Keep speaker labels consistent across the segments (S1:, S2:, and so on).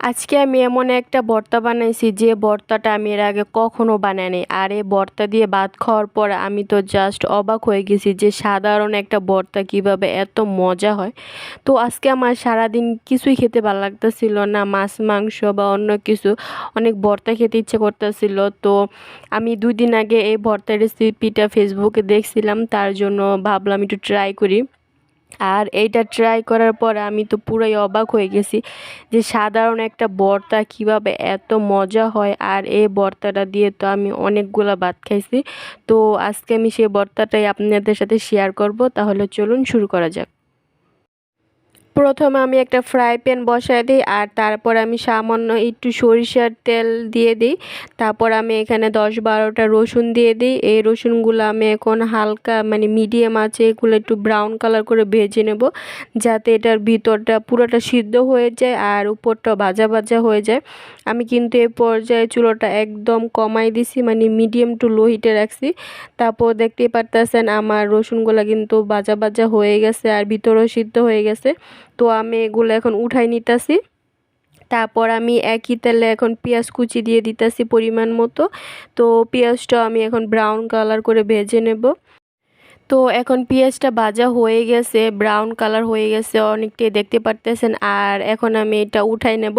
S1: আজকে আমি এমন একটা ভর্তা বানাইছি যে ভর্তাটা আমি এর আগে কখনো বানাইনি। আর এই ভর্তা দিয়ে ভাত খাওয়ার পর আমি তো জাস্ট অবাক হয়ে গেছি যে সাধারণ একটা ভর্তা কীভাবে এত মজা হয়। তো আজকে আমার সারাদিন কিছুই খেতে ভালো লাগতেছিল না, মাছ, মাংস বা অন্য কিছু অনেক ভর্তা খেতে ইচ্ছে করতেছিল। তো আমি দুই দিন আগে এই ভর্তার রেসিপিটা ফেসবুকে দেখছিলাম, তার জন্য ভাবলাম একটু ট্রাই করি। আর এইটা ট্রাই করার পর আমি তো পুরোই অবাক হয়ে গেছি যে সাধারণ একটা বর্তা কীভাবে এত মজা হয়। আর এই বর্তাটা দিয়ে তো আমি অনেকগুলো ভাত খাইছি। তো আজকে আমি সেই বর্তাটাই আপনাদের সাথে শেয়ার করব। তাহলে চলুন শুরু করা যাক। প্রথমে আমি একটা ফ্রাই প্যান বসায় দিই, আর তারপর আমি সামান্য একটু সরিষার তেল দিয়ে দিই। তারপর আমি এখানে দশ বারোটা রসুন দিয়ে দিই। এই রসুনগুলো আমি এখন হালকা মানে মিডিয়াম আছে, এগুলো একটু ব্রাউন কালার করে ভেজে নেব, যাতে এটার ভিতরটা পুরোটা সিদ্ধ হয়ে যায় আর উপরটা ভাজা ভাজা হয়ে যায়। আমি কিন্তু এই পর্যায়ে চুলোটা একদম কমাই দিছি মানে মিডিয়াম টু লো হিটে রাখছি। তারপর দেখতেই পারতেছেন, আমার রসুনগুলো কিন্তু ভাজা ভাজা হয়ে গেছে আর ভিতরেও সিদ্ধ হয়ে গেছে। তো আমি এগুলো এখন উঠাই নিতেছি। তারপর আমি একই তেলে এখন পেঁয়াজ কুচি দিয়ে দিতেছি পরিমাণ মতো। তো পেঁয়াজটা আমি এখন ব্রাউন কালার করে ভেজে নেব। তো এখন পেঁয়াজটা ভাজা হয়ে গেছে ব্রাউন কালার হয়ে গেছে, অনেকটাই দেখতে পারতেছেন। আর এখন আমি এটা উঠাই নেব।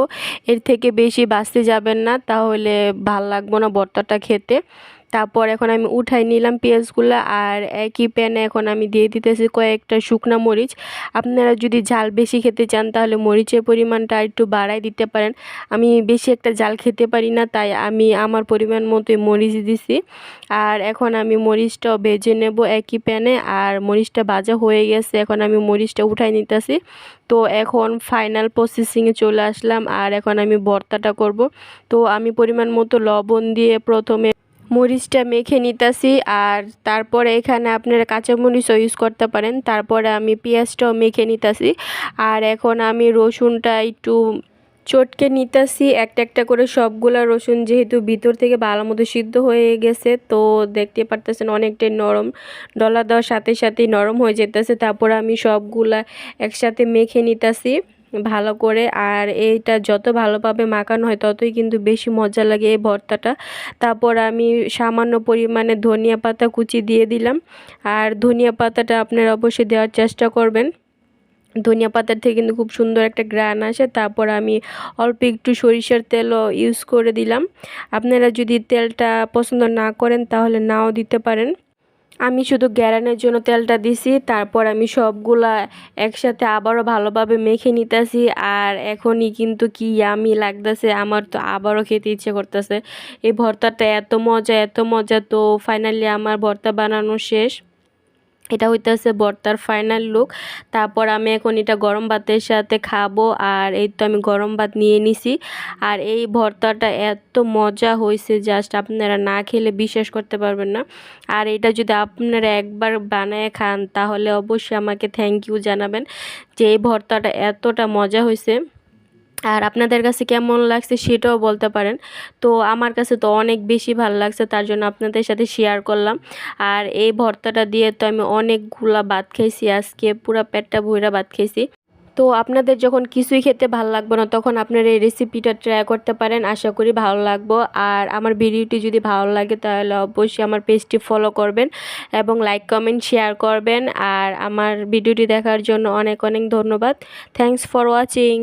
S1: এর থেকে বেশি বাঁচতে যাবেন না, তাহলে ভালো লাগবো না ভর্তাটা খেতে। তারপর এখন আমি উঠাই নিলাম পেঁয়াজগুলো আর একই প্যানে এখন আমি দিয়ে দিতেছি কয়েকটা শুকনো মরিচ। আপনারা যদি ঝাল বেশি খেতে চান তাহলে মরিচের পরিমাণটা একটু বাড়াই দিতে পারেন। আমি বেশি একটা জাল খেতে পারি না, তাই আমি আমার পরিমাণ মতোই মরিচ দিছি। আর এখন আমি মরিচটাও ভেজে নেব একই প্যানে আর মরিচটা ভাজা হয়ে গেছে, এখন আমি মরিচটা উঠাই নিতেছি। তো এখন ফাইনাল প্রসেসিংয়ে চলে আসলাম আর এখন আমি ভর্তাটা করব। তো আমি পরিমাণ মতো লবণ দিয়ে প্রথমে মরিচটা মেখে নিতেছি আর তারপরে এখানে আপনারা কাঁচামরিচও ইউজ করতে পারেন। তারপরে আমি পেঁয়াজটাও মেখে নিতেছি। আর এখন আমি রসুনটা একটু চটকে নিতেছি। একটা একটা করে সবগুলা রসুন যেহেতু ভিতর থেকে ভালো মতো সিদ্ধ হয়ে গেছে, তো দেখতে পারতেছেন অনেকটাই নরম। ডলা দেওয়ার সাথে সাথেই নরম হয়ে যেতেছে। তারপর আমি সবগুলা একসাথে মেখে নিতেছি। ভালো করে আর এইটা যত ভালোভাবে মাখানো হয় ততই কিন্তু বেশি মজা লাগে এই ভর্তাটা। তারপর আমি সামান্য পরিমাণে ধনিয়া পাতা কুচি দিয়ে দিলাম। আর ধনিয়া পাতাটা আপনারা অবশ্যই দেওয়ার চেষ্টা করবেন। ধনিয়া পাতার থেকে কিন্তু খুব সুন্দর একটা গ্রান আসে। তারপর আমি অল্প একটু সরিষার তেলও ইউজ করে দিলাম। আপনারা যদি তেলটা পছন্দ না করেন তাহলে নাও দিতে পারেন। আমি শুধু গ্যারানের জন্য তেলটা দিছি, তারপর আমি সবগুলা একসাথে আবারও ভালোভাবে মেখে নিতেছি, আর এখনই কিন্তু কি আমি লাগতেছে, আমার তো আবারও খেতে ইচ্ছে করতেছে। এই ভর্তাটা এত মজা এত মজা, তো ফাইনালি আমার ভর্তা বানানো শেষ। এটা হইতেছে ভর্তার ফাইনাল লুক তারপর আমি এখন এটা গরম ভাতের সাথে খাব, আর এই তো আমি গরম ভাত নিয়ে নিছি। আর এই ভর্তাটা এত মজা হয়েছে জাস্ট আপনারা না খেলে বিশ্বাস করতে পারবেন না। আর এটা যদি আপনারা একবার বানায় খান, তাহলে অবশ্যই আমাকে থ্যাংক ইউ জানাবেন যে এই ভর্তাটা এতটা মজা হয়েছে আর আপনাদের কাছে কেমন লাগছে সেটাও বলতে পারেন। তো আমার কাছে তো অনেক বেশি ভালো লাগছে, তার জন্য আপনাদের সাথে শেয়ার করলাম। আর এই ভর্তাটা দিয়ে তো আমি অনেকগুলা ভাত খাইছি, আজকে পুরো পেটটা ভুইরা ভাত খাইছি। তো আপনাদের যখন কিছুই খেতে ভালো লাগবে না, তখন আপনারা এই রেসিপিটা ট্রাই করতে পারেন, আশা করি ভালো লাগবো। আর আমার ভিডিওটি যদি ভালো লাগে, তাহলে অবশ্যই আমার পেজটি ফলো করবেন এবং লাইক কমেন্ট শেয়ার করবেন। আর আমার ভিডিওটি দেখার জন্য অনেক অনেক ধন্যবাদ। Thanks for watching